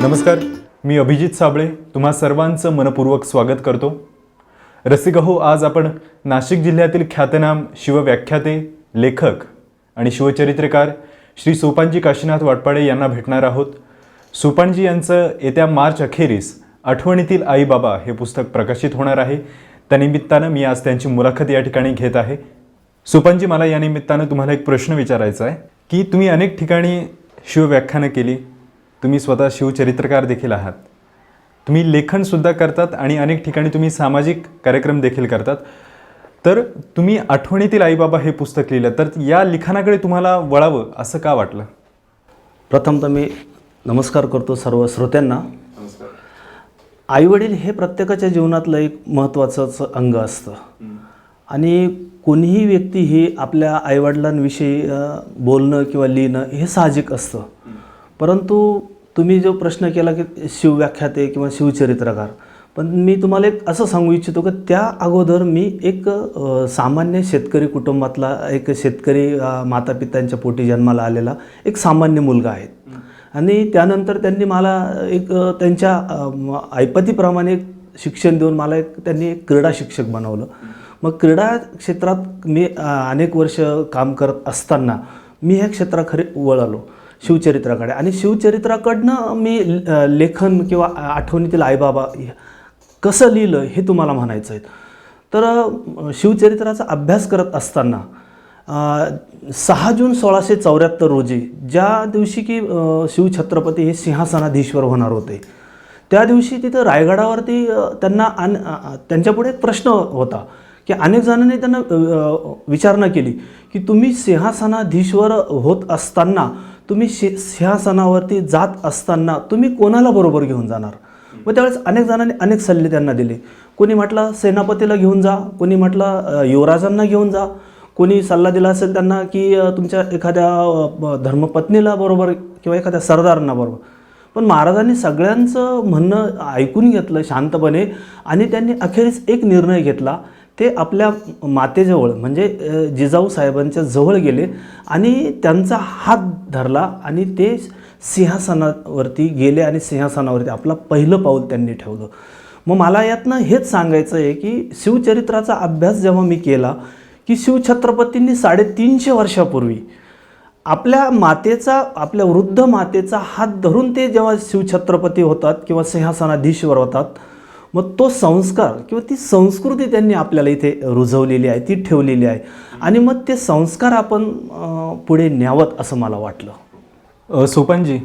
नमस्कार मी अभिजित साबळे. तुम्हा सर्वांचं मनपूर्वक स्वागत करतो. रसिक हो आज आपण नाशिक जिल्ह्यातील ख्यातनाम शिवव्याख्याते लेखक आणि शिवचरित्रकार श्री सुपानजी काशीनाथ वाटपाडे यांना भेटणार आहोत. सुपानजी यांचं येत्या मार्च अखेरीस आठवणीतील आई बाबा हे पुस्तक प्रकाशित होणार आहे. त्यानिमित्तानं मी आज त्यांची मुलाखत या ठिकाणी घेत आहे. सुपानजी मला या निमित्तानं तुम्हाला एक प्रश्न विचारायचा आहे की तुम्ही अनेक ठिकाणी शिवव्याख्यानं केली तुम्ही स्वतः शिवचरित्रकार देखील आहात तुम्ही लेखनसुद्धा करतात आणि अनेक ठिकाणी तुम्ही सामाजिक कार्यक्रम देखील करतात. तर तुम्ही आठवणीतील आईबाबा हे पुस्तक लिहिलं तर या लिखाणाकडे तुम्हाला वळावं असं का वाटलं? प्रथमतः मी नमस्कार करतो सर्व श्रोत्यांना. आईवडील हे प्रत्येकाच्या जीवनातलं एक महत्त्वाचंच अंग असतं. आणि कोणीही व्यक्ती ही आपल्या आईवडिलांविषयी बोलणं किंवा लिहिणं हे साहजिक असतं. परंतु तुम्ही जो प्रश्न केला की शिवव्याख्याते किंवा शिवचरित्रकार पण मी तुम्हाला एक असं सांगू इच्छितो की त्या अगोदर मी एक सामान्य शेतकरी कुटुंबातला एक शेतकरी मातापित्यांच्या पोटी जन्माला आलेला एक सामान्य मुलगा आहे. आणि त्यानंतर त्यांनी मला एक त्यांच्या ऐपतीप्रमाणे एक शिक्षण देऊन मला एक त्यांनी एक क्रीडा शिक्षक बनवलं. मग क्रीडा क्षेत्रात मी अनेक वर्ष काम करत असताना मी ह्या क्षेत्राकडे वळालो शिवचरित्राकडे. आणि शिवचरित्राकडनं मी लेखन किंवा आठवणीतील आईबाबा कसं लिहिलं हे तुम्हाला म्हणायचं आहे. तर शिवचरित्राचा अभ्यास करत असताना सहा जून सोळाशे चौऱ्याहत्तर रोजी ज्या दिवशी की शिवछत्रपती हे सिंहासनाधीश्वर होणार होते त्या दिवशी तिथं रायगडावरती त्यांना अन त्यांच्यापुढे एक प्रश्न होता की अनेक जणांनी त्यांना विचारणा केली की तुम्ही सिंहासनाधीश्वर होत असताना तुम्ही शि सिंहासनावरती जात असताना तुम्ही कोणाला बरोबर घेऊन जाणार? मग त्यावेळेस अनेक जणांनी अनेक सल्ले त्यांना दिले. कोणी म्हटलं सेनापतीला घेऊन जा. कोणी म्हटलं युवराजांना घेऊन जा. कोणी सल्ला दिला असेल त्यांना की तुमच्या एखाद्या धर्मपत्नीला बरोबर किंवा एखाद्या सरदारांना बरोबर. पण महाराजांनी सगळ्यांचं म्हणणं ऐकून घेतलं शांतपणे आणि त्यांनी अखेरीस एक निर्णय घेतला ते आपल्या मातेजवळ म्हणजे जिजाऊ साहेबांच्या जवळ गेले आणि त्यांचा हात धरला आणि ते सिंहासनावरती गेले आणि सिंहासनावरती आपला पहिलं पाऊल त्यांनी ठेवलं. मग मला यातनं हेच सांगायचं आहे की शिवचरित्राचा अभ्यास जेव्हा मी केला की शिवछत्रपतींनी साडेतीनशे वर्षापूर्वी आपल्या मातेचा आपल्या वृद्ध मातेचा हात धरून ते जेव्हा शिवछत्रपती होतात किंवा सिंहासनाधीश्वर होतात मग तो संस्कार किंवा ती संस्कृती त्यांनी आपल्याला इथे रुजवलेली आहे ती ठेवलेली आहे. आणि मग ते संस्कार आपण पुढे न्यावत असं मला वाटलं. सोपानजी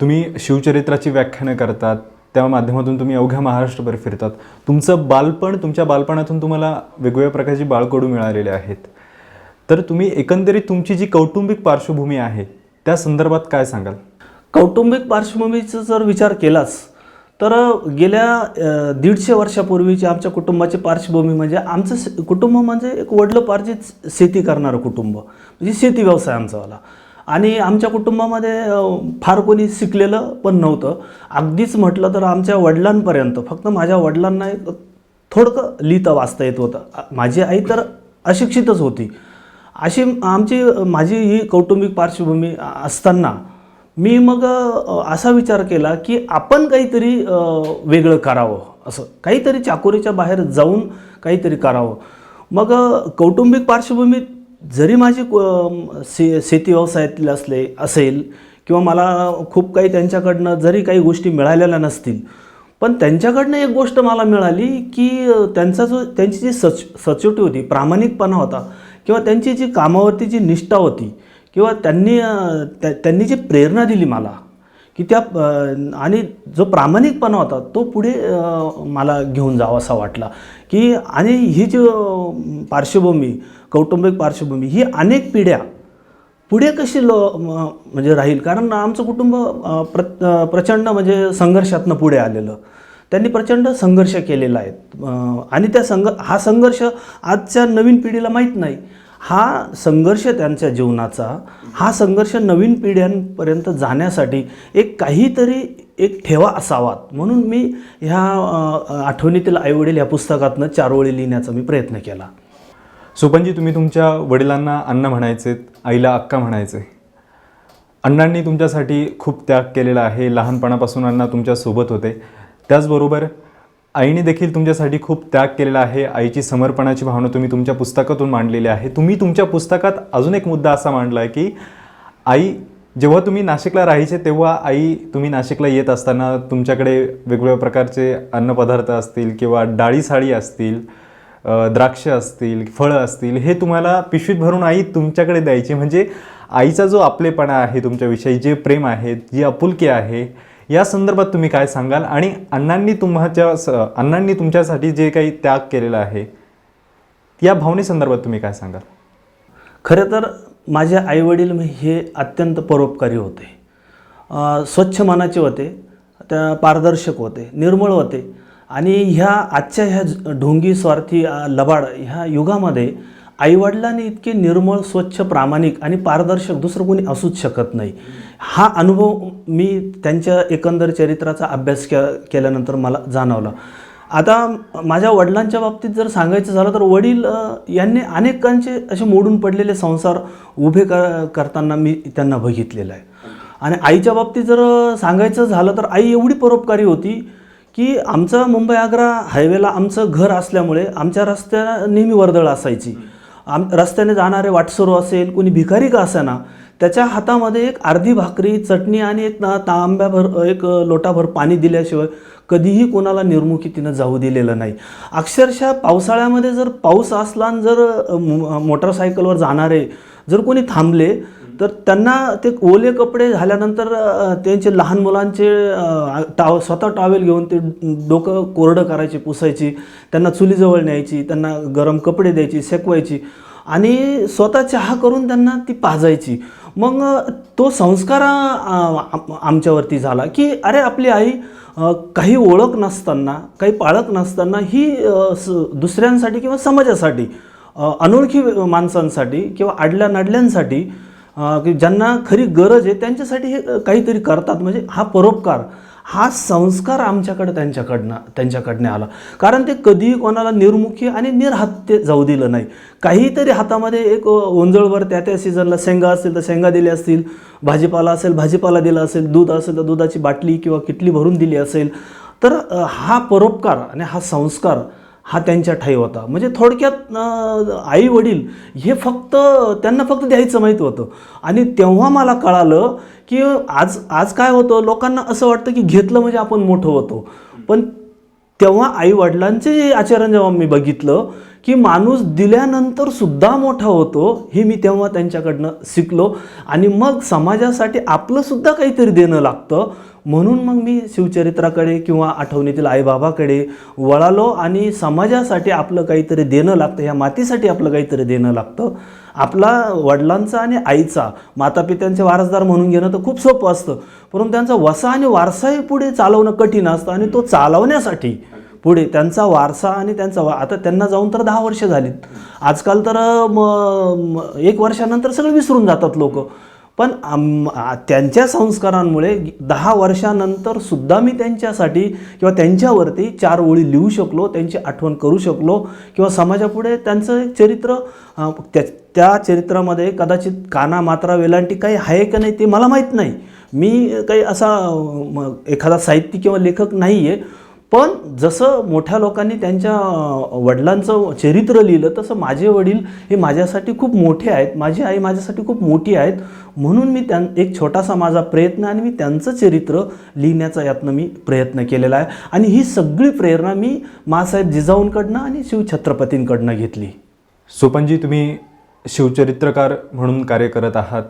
तुम्ही शिवचरित्राची व्याख्यानं करतात त्या माध्यमातून तुम्ही अवघ्या महाराष्ट्रभर फिरतात. तुमचं बालपण तुमच्या बालपणातून तुम्हाला वेगवेगळ्या प्रकारची बाळकडू मिळालेले आहेत. तर तुम्ही एकंदरीत तुमची जी कौटुंबिक पार्श्वभूमी आहे त्या संदर्भात काय सांगाल? कौटुंबिक पार्श्वभूमीचा जर विचार केलाच तर गेल्या दीडशे वर्षापूर्वीची आमच्या कुटुंबाची पार्श्वभूमी म्हणजे आमचं कुटुंब म्हणजे एक वडलोपार्जित शेती करणारं कुटुंब. म्हणजे शेती व्यवसाय आमचावाला आणि आमच्या कुटुंबामध्ये फार कोणी शिकलेलं पण नव्हतं. अगदीच म्हटलं तर आमच्या वडिलांपर्यंत फक्त माझ्या वडिलांना एक थोडकं लिहिता वाचता येत होतं. माझी आई तर अशिक्षितच होती. अशी आमची माझी ही कौटुंबिक पार्श्वभूमी असताना मी मग असा विचार केला की आपण काहीतरी वेगळं करावं असं. काहीतरी चाकोरीच्या बाहेर जाऊन काहीतरी करावं. मग कौटुंबिक पार्श्वभूमीत जरी माझी से शे शेती व्यवसायातील असले असेल किंवा मला खूप काही त्यांच्याकडनं जरी काही गोष्टी मिळालेल्या नसतील पण त्यांच्याकडनं एक गोष्ट मला मिळाली की त्यांचा जो त्यांची जी सच सचोटी होती प्रामाणिकपणा होता किंवा त्यांची जी कामावरती जी निष्ठा होती किंवा त्यांनी त्या त्यांनी जी प्रेरणा दिली मला की त्या आणि जो प्रामाणिकपणा होता तो पुढे मला घेऊन जावा असा वाटला. की आणि ही जी पार्श्वभूमी कौटुंबिक पार्श्वभूमी ही अनेक पिढ्या पुढे कशी लो म्हणजे राहील? कारण आमचं कुटुंब प्र प्रचंड म्हणजे संघर्षातनं पुढे आलेलं. त्यांनी प्रचंड संघर्ष केलेला आहे. आणि त्या संघ हा संघर्ष आजच्या नवीन पिढीला माहीत नाही. हा संघर्ष त्यांच्या जीवनाचा हा संघर्ष नवीन पिढ्यांपर्यंत जाण्यासाठी एक काहीतरी एक ठेवा असावात. म्हणून मी ह्या आठवणीतील आईवडील या पुस्तकातनं चार ओळी लिहिण्याचा मी प्रयत्न केला. सुपनजी तुम्ही तुमच्या वडिलांना अण्णा म्हणायचे आईला अक्का म्हणायचे. अण्णांनी तुमच्यासाठी खूप त्याग केलेला आहे. लहानपणापासून अण्णा तुमच्यासोबत होते. त्याचबरोबर आईने देखील तुमच्यासाठी खूप त्याग केलेला आहे. आईची समर्पणाची भावना तुम्ही तुमच्या पुस्तकातून मांडलेली आहे. तुम्ही तुमच्या पुस्तकात अजून एक मुद्दा असा मांडला आहे की आई जेव्हा तुम्ही नाशिकला राहायचे तेव्हा आई तुम्ही नाशिकला येत असताना तुमच्याकडे वेगवेगळ्या प्रकारचे अन्नपदार्थ असतील किंवा डाळी साडी असतील द्राक्ष असतील फळं असतील हे तुम्हाला पिशवीत भरून आई तुमच्याकडे द्यायची. म्हणजे आईचा जो आपलेपणा आहे तुमच्याविषयी जे प्रेम आहे जी आपुलकी आहे या संदर्भात तुम्ही काय सांगाल? आणि अण्णांनी तुम्हाच्या स- अण्णांनी तुमच्यासाठी जे काही त्याग केलेला आहे या भावनेसंदर्भात तुम्ही काय सांगाल? खरं तर माझे आईवडील हे अत्यंत परोपकारी होते. स्वच्छ मनाचे होते त्या पारदर्शक होते निर्मळ होते. आणि ह्या आजच्या ह्या ढोंगी स्वार्थी लबाड ह्या युगामध्ये आईवडिलांनी इतके निर्मळ स्वच्छ प्रामाणिक आणि पारदर्शक दुसरं कोणी असूच शकत नाही. हा अनुभव मी त्यांच्या एकंदर चरित्राचा अभ्यास के केल्यानंतर मला जाणवला. आता माझ्या वडिलांच्या बाबतीत जर सांगायचं झालं तर वडील यांनी अनेकांचे असे मोडून पडलेले संसार उभे कर करताना मी त्यांना बघितलेलं आहे. आणि आईच्या बाबतीत जर सांगायचं झालं तर आई एवढी परोपकारी होती की आमचं मुंबई आग्रा हायवेला आमचं घर असल्यामुळे आमच्या रस्त्या नेहमी वर्दळ असायची. आम रस्त्याने जाणारे वाटसरू असेल कोणी भिकारी का असेना त्याच्या हातामध्ये एक अर्धी भाकरी चटणी आणि एक ना- तांब्याभर एक लोटाभर पाणी दिल्याशिवाय कधीही कोणाला निर्मुखी तिनं जाऊ दिलेलं नाही. अक्षरशः पावसाळ्यामध्ये जर पाऊस असला आणि जर मोटरसायकलवर जाणारे जर कोणी थांबले तर त्यांना ते ओले कपडे झाल्यानंतर त्यांचे लहान मुलांचे टाव स्वतः टॉवेल घेऊन ते डोकं कोरडं करायची पुसायची. त्यांना चुलीजवळ न्यायची त्यांना गरम कपडे द्यायची शेकवायची आणि स्वतः चहा करून त्यांना ती पाजायची. मग तो संस्कार आमच्यावरती झाला की अरे आपली आई काही ओळख नसताना काही पाळख नसताना ही स- दुसऱ्यांसाठी किंवा समाजासाठी अनोळखी माणसांसाठी किंवा आडल्या नाडल्यांसाठी की ज्यांना खरी गरज आहे त्यांच्यासाठी हे काहीतरी करतात. म्हणजे हा परोपकार हा संस्कार आमच्याकडे त्यांच्याकडनं त्यांच्याकडनं आला. कारण ते कधीही कोणाला निर्मुखी आणि निर्हात्य जाऊ दिलं नाही. काहीतरी हातामध्ये एक ओंजळभर त्या त्या सीझनला शेंगा असेल तर शेंगा दिल्या असतील. भाजीपाला असेल भाजीपाला दिला असेल. दूध असेल तर दुधाची बाटली किंवा किटली भरून दिली असेल. तर हा परोपकार आणि हा संस्कार हा त्यांच्या ठाई होता. म्हणजे थोडक्यात आई वडील हे फक्त त्यांना फक्त द्यायचं माहीत होतं. आणि तेव्हा मला कळालं की आज आज काय होतं लोकांना असं वाटतं की घेतलं म्हणजे आपण मोठं होतो. पण तेव्हा आई वडिलांचे आचरण जेव्हा मी बघितलं की माणूस दिल्यानंतर सुद्धा मोठा होतो हे मी तेव्हा त्यांच्याकडनं शिकलो. आणि मग समाजासाठी आपलं सुद्धा काहीतरी देणं लागतं. म्हणून मग मी शिवचरित्राकडे किंवा आठवणीतील आईबाबाकडे वळालो आणि समाजासाठी आपलं काहीतरी देणं लागतं ह्या मातीसाठी आपलं काहीतरी देणं लागतं. आपला वडिलांचा आणि आईचा मातापित्यांचे वारसदार म्हणून घेणं तर खूप सोपं असतं. परंतु त्यांचा वसा आणि वारसाही पुढे चालवणं कठीण असतं आणि तो चालवण्यासाठी पुढे त्यांचा वारसा आणि त्यांचा वा आता त्यांना जाऊन तर दहा वर्ष झालीत. आजकाल तर म, एक वर्षानंतर सगळे विसरून जातात लोक. पण आम- त्यांच्या संस्कारांमुळे दहा वर्षानंतर सुद्धा मी त्यांच्यासाठी किंवा त्यांच्यावरती चार ओळी लिहू शकलो त्यांची आठवण करू शकलो किंवा समाजापुढे त्यांचं चरित्र त्या त्या चरित्रामध्ये कदाचित काना मात्रा वेलांटी काही आहे का नाही ते मला माहीत नाही. मी काही असा एखादा साहित्यिक किंवा लेखक नाही आहे पण जसं मोठ्या लोकांनी त्यांच्या वडिलांचं चरित्र लिहिलं तसं माझे वडील हे माझ्यासाठी खूप मोठे आहेत. माझी आई माझ्यासाठी खूप मोठी आहेत. म्हणून मी त्यां एक छोटासा माझा प्रयत्न आणि मी त्यांचं चरित्र लिहिण्याचा यातनं मी प्रयत्न केलेला आहे. आणि ही सगळी प्रेरणा मी मासाहेब जिजाऊंकडनं आणि शिवछत्रपतींकडनं घेतली. सुपनजी तुम्ही शिवचरित्रकार म्हणून कार्य करत आहात.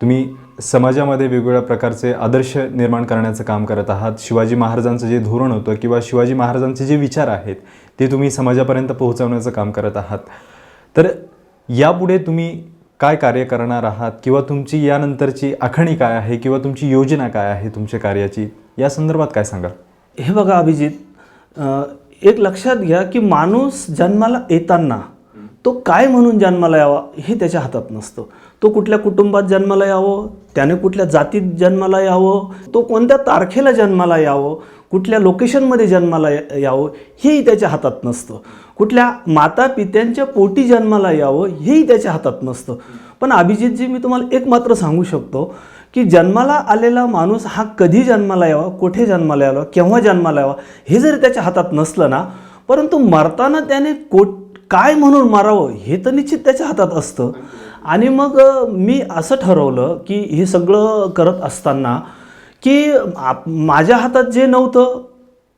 तुम्ही समाजामध्ये वेगवेगळ्या प्रकारचे आदर्श निर्माण करण्याचं काम करत आहात. शिवाजी महाराजांचं जे धोरण होतं किंवा शिवाजी महाराजांचे जे विचार आहेत ते तुम्ही समाजापर्यंत पोहोचवण्याचं काम करत आहात. तर यापुढे तुम्ही काय कार्य करणार आहात किंवा तुमची यानंतरची आखणी काय आहे किंवा तुमची योजना काय आहे तुमच्या कार्याची या संदर्भात काय सांगाल? हे बघा अभिजित एक लक्षात घ्या की माणूस जन्माला येताना तो काय म्हणून जन्माला यावा हे त्याच्या हातात नसतं. तो कुठल्या कुटुंबात जन्माला यावं? त्याने कुठल्या जातीत जन्माला यावं? तो कोणत्या तारखेला जन्माला यावं? कुठल्या लोकेशनमध्ये जन्माला यावं? हेही त्याच्या हातात नसतं. कुठल्या माता पित्यांच्या पोटी जन्माला यावं? हेही त्याच्या हातात नसतं. पण अभिजितजी मी तुम्हाला एक मात्र सांगू शकतो की जन्माला आलेला माणूस हा कधी जन्माला यावा? कुठे जन्माला यावा? केव्हा जन्माला यावा? हे जरी त्याच्या हातात नसलं ना परंतु मरताना त्याने कोट काय म्हणून मारावं? हे तर निश्चित त्याच्या हातात असतं. आणि मग मी असं ठरवलं की हे सगळं करत असताना की आप- माझ्या हातात जे नव्हतं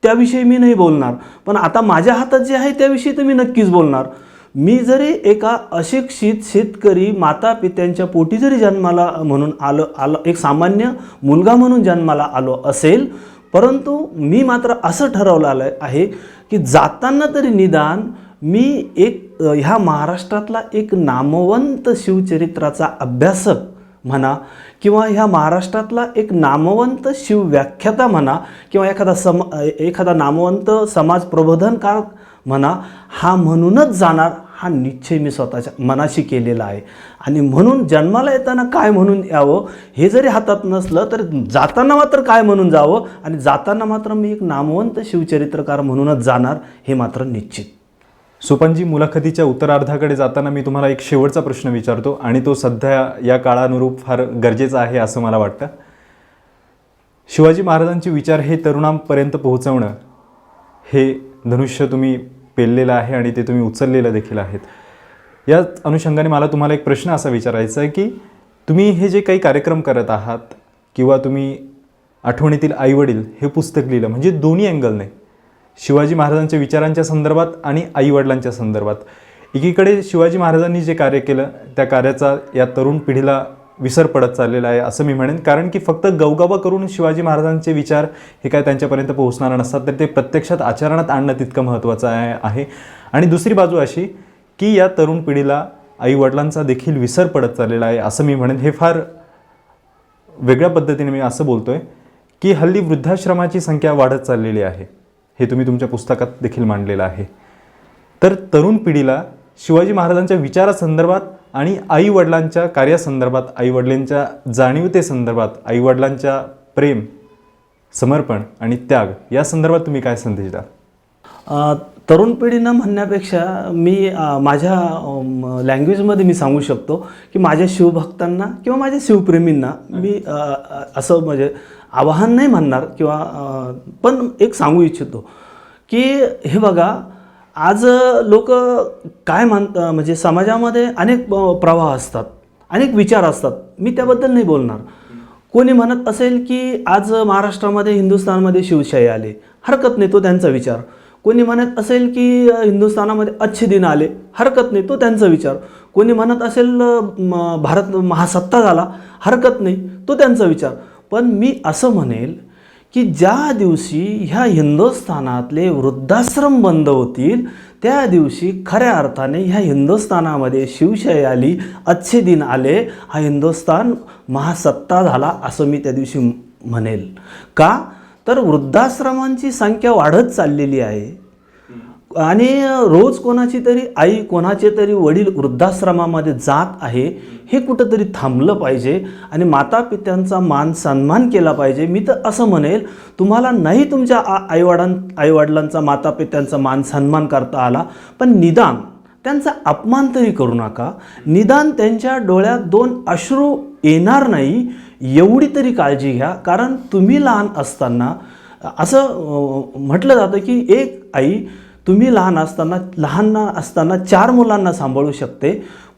त्याविषयी मी नाही बोलणार. पण आता माझ्या हातात जे आहे त्याविषयी तर मी नक्कीच बोलणार. मी जरी एका अशिक्षित शेतकरी माता पित्यांच्या पोटी जरी जन्माला म्हणून आलं आलं एक सामान्य मुलगा म्हणून जन्माला आलो असेल परंतु मी मात्र असं ठरवलं आलं आहे की जाताना तरी निदान मी एक ह्या महाराष्ट्रातला एक नामवंत शिवचरित्राचा अभ्यासक म्हणा किंवा ह्या महाराष्ट्रातला एक नामवंत शिवव्याख्याता म्हणा किंवा एखादा सम एखादा नामवंत समाज प्रबोधनकार म्हणा हा म्हणूनच जाणार हा निश्चय मी स्वतःच्या मनाशी केलेला आहे. आणि म्हणून जन्माला येताना काय म्हणून यावं हे जरी हातात नसलं तर जाताना मात्र काय म्हणून जावं? आणि जाताना मात्र मी एक नामवंत शिवचरित्रकार म्हणूनच जाणार हे मात्र निश्चित. सोपानजी मुलाखतीच्या उत्तरार्धाकडे जाताना मी तुम्हाला एक शेवटचा प्रश्न विचारतो आणि तो सध्या या काळानुरूप फार गरजेचा आहे असं मला वाटतं. शिवाजी महाराजांचे विचार हे तरुणांपर्यंत पोहोचवणं हे धनुष्य तुम्ही पेललेलं आहे आणि ते तुम्ही उचललेलं देखील आहेत. या अनुषंगाने मला तुम्हाला एक प्रश्न असा विचारायचा आहे की तुम्ही हे जे काही कार्यक्रम करत आहात किंवा तुम्ही आठवणीतील आईवडील हे पुस्तक लिहिलं म्हणजे दोन्ही अँगलने शिवाजी महाराजांच्या विचारांच्या संदर्भात आणि आईवडिलांच्या संदर्भात. एकीकडे शिवाजी महाराजांनी जे कार्य केलं त्या कार्याचा या तरुण पिढीला विसर पडत चाललेला आहे असं मी म्हणेन. कारण की फक्त गवगवा करून शिवाजी महाराजांचे विचार हे काय त्यांच्यापर्यंत पोहोचणार नसतात तर ते प्रत्यक्षात आचरणात आणणं तितकं महत्त्वाचं आहे आणि दुसरी बाजू अशी की या तरुण पिढीला आईवडिलांचा देखील विसर पडत चाललेला आहे असं मी म्हणेन. हे फार वेगळ्या पद्धतीने मी असं बोलतो आहे की हल्ली वृद्धाश्रमाची संख्या वाढत चाललेली आहे. हे तुम्ही तुमच्या पुस्तकात देखील मांडलेलं आहे. तर तरुण पिढीला शिवाजी महाराजांच्या विचारासंदर्भात आणि आईवडिलांच्या कार्यासंदर्भात आईवडिलांच्या जाणीवतेसंदर्भात आईवडिलांच्या प्रेम समर्पण आणि त्याग या संदर्भात तुम्ही काय संदेश द्याल? तरुण पिढीनं म्हणण्यापेक्षा मी माझ्या लँग्वेजमध्ये मी सांगू शकतो की माझ्या शिवभक्तांना किंवा माझ्या शिवप्रेमींना मी असं म्हणजे आवाहन नाही म्हणणार किंवा पण एक सांगू इच्छितो की हे बघा आज लोक काय म्हणत म्हणजे समाजामध्ये अनेक प्रवाह असतात अनेक विचार असतात. मी त्याबद्दल नाही बोलणार. कोणी म्हणत असेल की आज महाराष्ट्रामध्ये हिंदुस्थानमध्ये शिवशाही आले. हरकत नाही तो त्यांचा विचार. कोणी म्हणत असेल की हिंदुस्थानामध्ये अच्छे दिन आले. हरकत नाही तो त्यांचा विचार. कोणी म्हणत असेल म, भारत महासत्ता झाला. हरकत नाही तो त्यांचा विचार. पण मी असं म्हणेल की ज्या दिवशी ह्या हिंदुस्थानातले वृद्धाश्रम बंद होतील त्या दिवशी खऱ्या अर्थाने ह्या हिंदुस्थानामध्ये शिवशाही आली अच्छे दिन आले हा हिंदुस्थान महासत्ता झाला असं मी त्या दिवशी म्हणेल. का? तर वृद्धाश्रमांची संख्या वाढत चाललेली आहे. आणि रोज कोणाची तरी आई कोणाचे तरी वडील वृद्धाश्रमामध्ये जात आहे हे कुठंतरी थांबलं पाहिजे आणि माता पित्यांचा मान सन्मान केला पाहिजे. मी तर असं म्हणेल तुम्हाला नाही तुमच्या आ आईवडां आईवडिलांचा माता पित्यांचा मान सन्मान करता आला पण निदान त्यांचा अपमान तरी करू नका. निदान त्यांच्या डोळ्यात दोन अश्रू येणार नाही एवढी तरी काळजी घ्या. कारण तुम्ही लहान असताना असं म्हटलं जातं की एक आई तुम्ही लहान असताना लहान असताना चार मुलांना सांभाळू शकते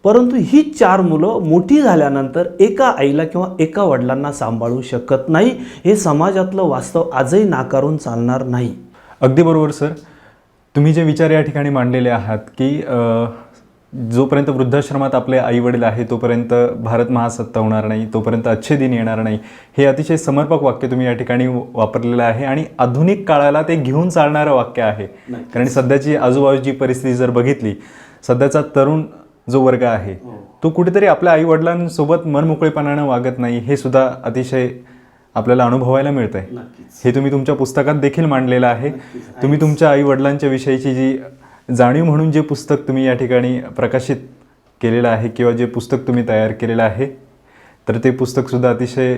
परंतु ही चार मुलं मोठी झाल्यानंतर एका आईला किंवा एका वडिलांना सांभाळू शकत नाही. हे समाजातलं वास्तव आजही नाकारून चालणार नाही. अगदी बरोबर सर. तुम्ही जे विचार या ठिकाणी मांडलेले आहात की जोपर्यंत वृद्धाश्रमात आपले आई वडील आहे तोपर्यंत भारत महासत्ता होणार नाही तोपर्यंत अच्छे दिन येणार नाही. हे अतिशय समर्पक वाक्य तुम्ही या ठिकाणी वापरलेलं आहे आणि आधुनिक काळाला ते घेऊन चालणारं वाक्य आहे. कारण सध्याची आजूबाजूची परिस्थिती जर बघितली सध्याचा तरुण जो वर्ग आहे तो कुठेतरी आपल्या आई वडिलांसोबत मनमोकळेपणानं वागत नाही हे सुद्धा अतिशय आपल्याला अनुभवायला मिळत आहे हे तुम्ही तुमच्या पुस्तकात देखील मांडलेलं आहे. तुम्ही तुमच्या आई वडिलांच्या विषयीची जी जाणीव म्हणून जे पुस्तक तुम्ही या ठिकाणी प्रकाशित केलेलं आहे किंवा जे पुस्तक तुम्ही तयार केलेलं आहे तर ते पुस्तकसुद्धा अतिशय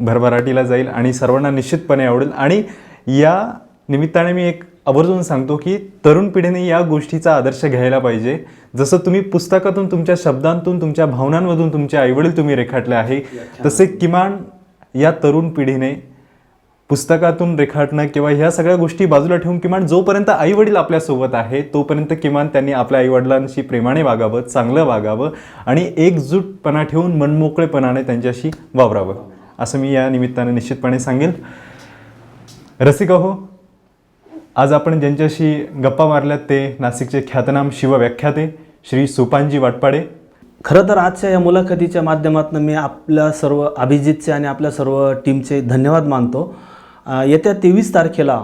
भरभराटीला जाईल आणि सर्वांना निश्चितपणे आवडेल. आणि या निमित्ताने मी एक आवर्जून सांगतो की तरुण पिढीने या गोष्टीचा आदर्श घ्यायला पाहिजे. जसं तुम्ही पुस्तकातून तुमच्या शब्दांतून तुमच्या भावनांमधून तुमचे आईवडील तुम्ही रेखाटले आहे तसे किमान या तरुण पिढीने पुस्तकातून रेखाटणं किंवा ह्या सगळ्या गोष्टी बाजूला ठेवून किमान जोपर्यंत आई वडील आपल्यासोबत आहे तोपर्यंत किमान त्यांनी आपल्या आईवडिलांशी प्रेमाने वागावं चांगलं वागावं आणि एकजूटपणा ठेवून मनमोकळेपणाने त्यांच्याशी वावरावं. असं मी या निमित्ताने निश्चितपणे सांगेन. रसिका हो आज आपण ज्यांच्याशी गप्पा मारल्यात ते नाशिकचे ख्यातनाम शिवव्याख्याते श्री सोपानजी वाटपाडे. खरं तर आजच्या या मुलाखतीच्या माध्यमातून मी आपल्या सर्व अभिजितचे आणि आपल्या सर्व टीमचे धन्यवाद मानतो. येत्या तेवीस तारखेला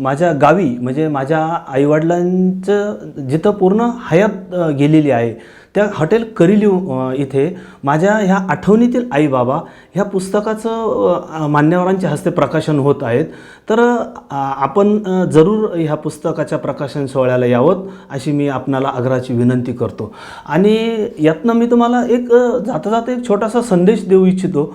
माझ्या गावी म्हणजे माझ्या आईवडिलांचं जिथं पूर्ण हयात गेलेली आहे त्या हॉटेल करिलिव इथे माझ्या ह्या आठवणीतील आई बाबा ह्या पुस्तकाचं मान्यवरांच्या हस्ते प्रकाशन होत आहेत. तर आपण जरूर ह्या पुस्तकाच्या प्रकाशन सोहळ्याला यावं अशी मी आपणाला आग्रहाची विनंती करतो. आणि यातनं मी तुम्हाला एक जाता जाता एक छोटासा संदेश देऊ इच्छितो.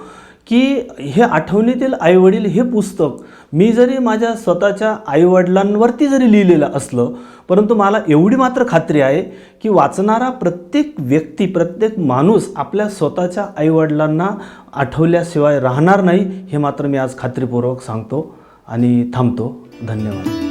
की हे आठवणीतील आईवडील हे पुस्तक मी जरी माझ्या स्वतःच्या आईवडिलांवरती जरी लिहिलेलं असलं परंतु मला एवढी मात्र खात्री आहे की वाचणारा प्रत्येक व्यक्ती प्रत्येक माणूस आपल्या स्वतःच्या आईवडिलांना आठवल्याशिवाय राहणार नाही हे मात्र मी आज खात्रीपूर्वक सांगतो आणि थांबतो. धन्यवाद.